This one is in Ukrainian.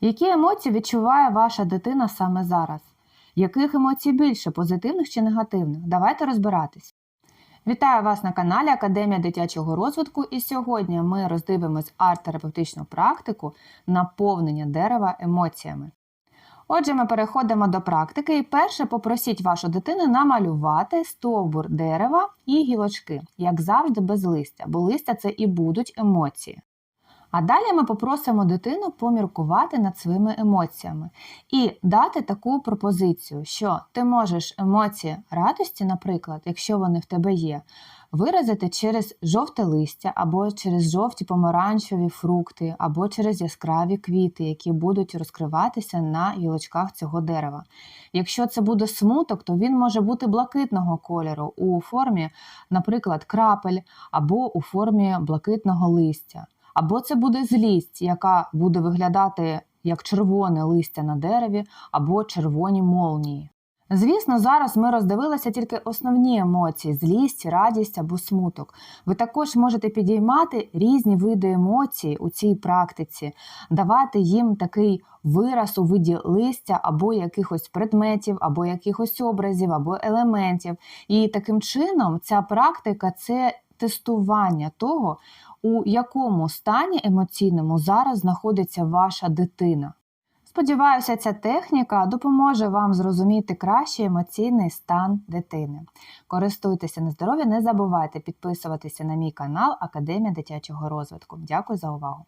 Які емоції відчуває ваша дитина саме зараз? Яких емоцій більше, позитивних чи негативних? Давайте розбиратись. Вітаю вас на каналі Академія дитячого розвитку. І сьогодні ми роздивимось арт-терапевтичну практику наповнення дерева емоціями. Отже, ми переходимо до практики і перше попросіть вашу дитину намалювати стовбур дерева і гілочки, як завжди, без листя, бо листя це і будуть емоції. А далі ми попросимо дитину поміркувати над своїми емоціями і дати таку пропозицію, що ти можеш емоції радості, наприклад, якщо вони в тебе є, виразити через жовте листя, або через жовті помаранчеві фрукти, або через яскраві квіти, які будуть розкриватися на гілочках цього дерева. Якщо це буде смуток, то він може бути блакитного кольору у формі, наприклад, крапель, або у формі блакитного листя. Або це буде злість, яка буде виглядати як червоне листя на дереві, або червоні молнії. Звісно, зараз ми роздивилися тільки основні емоції злість, радість або смуток. Ви також можете підіймати різні види емоцій у цій практиці, давати їм такий вираз у виді листя або якихось предметів, або якихось образів, або елементів. І таким чином ця практика це тестування того, у якому стані емоційному зараз знаходиться ваша дитина. Сподіваюся, ця техніка допоможе вам зрозуміти кращий емоційний стан дитини. Користуйтеся на здоров'я, не забувайте підписуватися на мій канал Академія дитячого розвитку. Дякую за увагу!